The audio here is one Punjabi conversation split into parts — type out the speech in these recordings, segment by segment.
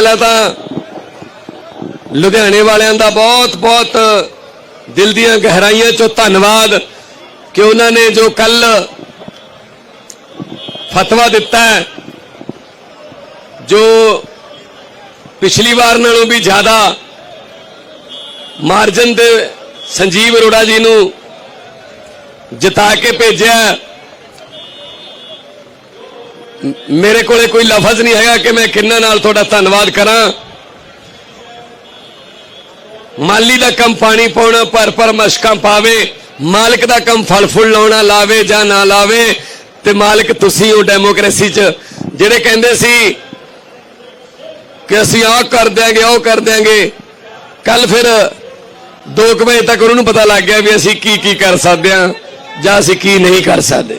ਪਹਿਲਾਂ ਤਾਂ ਲੁਧਿਆਣੇ ਵਾਲਿਆਂ ਦਾ ਬਹੁਤ ਬਹੁਤ ਦਿਲ ਦੀਆਂ ਗਹਿਰਾਈਆਂ ਚੋਂ ਧੰਨਵਾਦ ਕਿ ਉਹਨਾਂ ਨੇ ਜੋ ਕੱਲ ਫਤਵਾ ਦਿੱਤਾ ਹੈ, ਜੋ ਪਿਛਲੀ ਵਾਰ ਨਾਲੋਂ ਵੀ ਜ਼ਿਆਦਾ ਮਾਰਜਨ ਦੇ ਸੰਜੀਵ ਅਰੋੜਾ ਜੀ ਨੂੰ ਜਿਤਾ ਕੇ ਭੇਜਿਆ ਮੇਰੇ ਕੋਲੇ ਕੋਈ ਲਫ਼ਜ਼ ਨਹੀਂ ਹੈਗਾ ਕਿ ਮੈਂ ਕਿੰਨਾ ਨਾਲ ਤੁਹਾਡਾ ਧੰਨਵਾਦ ਕਰਾਂ। ਮਾਲੀ ਦਾ ਕੰਮ ਪਾਣੀ ਪਾਉਣਾ ਪਰ ਪਰ ਮਸ਼ਕਾਂ ਪਾਵੇ, ਮਾਲਕ ਦਾ ਕੰਮ ਫਲ ਫੁੱਲ ਲਾਉਣਾ, ਲਾਵੇ ਜਾਂ ਨਾ ਲਾਵੇ, ਤੇ ਮਾਲਕ ਤੁਸੀਂ ਹੋ ਡੈਮੋਕ੍ਰੇਸੀ 'ਚ, ਜਿਹੜੇ ਕਹਿੰਦੇ ਸੀ ਕਿ ਅਸੀਂ ਆਹ ਕਰ ਦਿਆਂਗੇ, ਉਹ ਕਰ ਦਿਆਂਗੇ। ਕੱਲ ਫਿਰ 2 ਵਜੇ ਤੱਕ ਉਹਨਾਂ ਨੂੰ ਪਤਾ ਲੱਗ ਗਿਆ ਵੀ ਅਸੀਂ ਕੀ ਕੀ ਕਰ ਸਕਦੇ ਹਾਂ ਜਾਂ ਅਸੀਂ ਕੀ ਨਹੀਂ ਕਰ ਸਕਦੇ।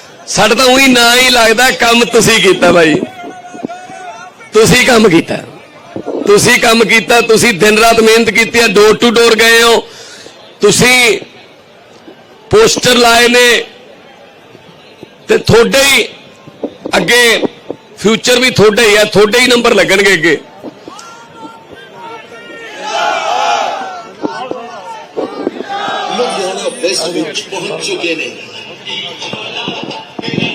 ਸਾਡਾ ਤਾਂ ਉਹੀ ਨਾਂ ਹੀ ਲੱਗਦਾ, ਕੰਮ ਤੁਸੀਂ ਕੀਤਾ ਭਾਈ ਤੁਸੀਂ ਕੰਮ ਕੀਤਾ। ਤੁਸੀਂ ਕੰਮ ਕੀਤਾ, ਤੁਸੀਂ ਦਿਨ ਰਾਤ ਮਿਹਨਤ ਕੀਤੀ ਹੈ ਡੋਰ ਟੂ ਡੋਰ ਗਏ ਹੋ। ਤੁਸੀਂ ਪੋਸਟਰ ਲਾਏ ਨੇ ਤੇ ਤੁਹਾਡੇ ਹੀ ਅੱਗੇ ਫਿਊਚਰ ਵੀ ਤੁਹਾਡੇ ਹੀ ਹੈ ਤੁਹਾਡੇ ਹੀ ਨੰਬਰ ਲੱਗਣਗੇ ਅੱਗੇ। ਲੁਧਿਆਣਾ ਵੈਸਟ ਵਿੱਚ ਪਹੁੰਚ ਚੁੱਕੇ ਨੇ।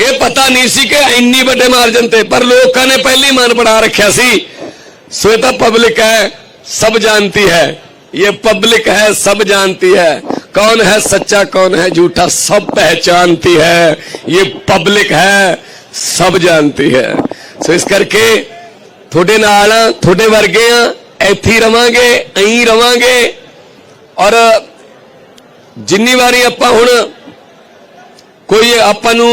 ਇਹ ਪਤਾ ਨਹੀਂ ਸੀ ਕਿ ਇੰਨੀ ਵੱਡੇ ਮਾਰਜਨ ਤੇ, ਪਰ ਲੋਕਾਂ ਨੇ ਪਹਿਲੀ ਮਨ ਬਣਾ ਰੱਖਿਆ ਸੀ। ਸੋ ਇਹ ਤਾਂ ਪਬਲਿਕ ਹੈ, ਸਭ ਜਾਣਤੀ ਹੈ। ये पब्लिक है सब जानती है कौन है सच्चा कौन है झूठा सब पहचानती है ये पब्लिक है सब जानती है सो इस करके थोड़े नाल थोड़े वर्गे ਇੱਥੇ ਰਵਾਂਗੇ ਅਹੀਂ ਰਵਾਂਗੇ। ਔਰ ਜਿੰਨੀ ਵਾਰੀ ਆਪਾਂ ਹੁਣ ਕੋਈ ਆਪਾਂ ਨੂੰ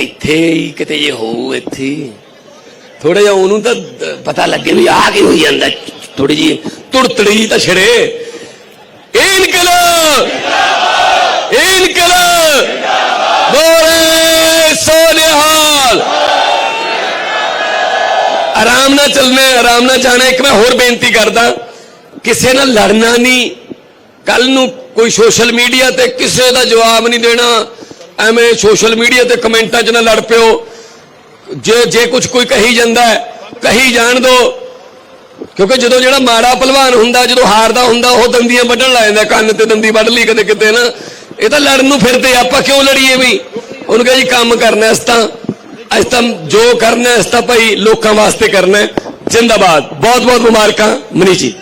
ਇੱਥੇ ਹੀ ਕਿਤੇ ਜੇ ਹੋਊ ਇੱਥੇ। ਥੋੜਾ ਜਿਹਾ ਉਹਨੂੰ ਤਾਂ ਪਤਾ ਲੱਗੇ ਵੀ ਆ ਕੀ ਹੋਈ ਜਾਂਦਾ। ਥੋੜੀ ਜੀ ਤੁੜਤੜੀ ਜਿਹੀ ਤਾਂ ਛੜੇ। ਇਨਕਲਾਬ! ਇਨਕਲਾਬ! ਬੋਲੇ ਸੋਨਿਹਾਲ! ਆਰਾਮ ਨਾਲ ਚੱਲਣਾ ਆਰਾਮ ਨਾਲ ਜਾਣਾ। ਇੱਕ ਮੈਂ ਹੋਰ ਬੇਨਤੀ ਕਰਦਾ। ਕਿਸੇ ਨਾਲ ਲੜਨਾ ਨਹੀਂ। ਕੱਲ ਨੂੰ ਕੋਈ ਸੋਸ਼ਲ ਮੀਡੀਆ ਤੇ ਕਿਸੇ ਦਾ ਜਵਾਬ ਨਹੀਂ ਦੇਣਾ। ਐਵੇਂ ਸੋਸ਼ਲ ਮੀਡੀਆ ਤੇ ਕਮੈਂਟਾਂ 'ਚ ਨਾ ਲੜ ਪਿਓ। ਜੇ ਜੇ ਕੁਝ ਕੋਈ ਕਹੀ ਜਾਂਦਾ ਕਹੀ ਜਾਣ ਦੋ। ਕਿਉਂਕਿ ਜਦੋਂ ਜਿਹੜਾ ਮਾੜਾ ਪਹਿਲਵਾਨ ਹੁੰਦਾ, ਜਦੋਂ ਹਾਰਦਾ ਹੁੰਦਾ, ਉਹ ਦੰਦੀਆਂ ਵੱਢਣ ਲੱਗ ਜਾਂਦਾ, ਕੰਨ ਤੇ ਦੰਦੀ ਵੱਢ ਲਈ ਕਦੇ ਕਿਤੇ ਨਾ। ਇਹ ਤਾਂ ਲੜਨ ਨੂੰ ਫਿਰਦੇ ਆਪਾਂ ਕਿਉਂ ਲੜੀਏ ਵੀ? ਉਹਨੂੰ ਕਹੇ ਜੀ, ਕੰਮ ਕਰਨਾ ਇਸ ਤਾਂ ਇਸ ਤਾਂ ਜੋ ਕਰਨਾ ਇਸ ਤਾਂ ਭਾਈ ਲੋਕਾਂ ਵਾਸਤੇ ਕਰਨਾ ਜ਼ਿੰਦਾਬਾਦ। ਬਹੁਤ ਬਹੁਤ ਮੁਬਾਰਕਾਂ, ਮਨੀਸ਼ ਜੀ।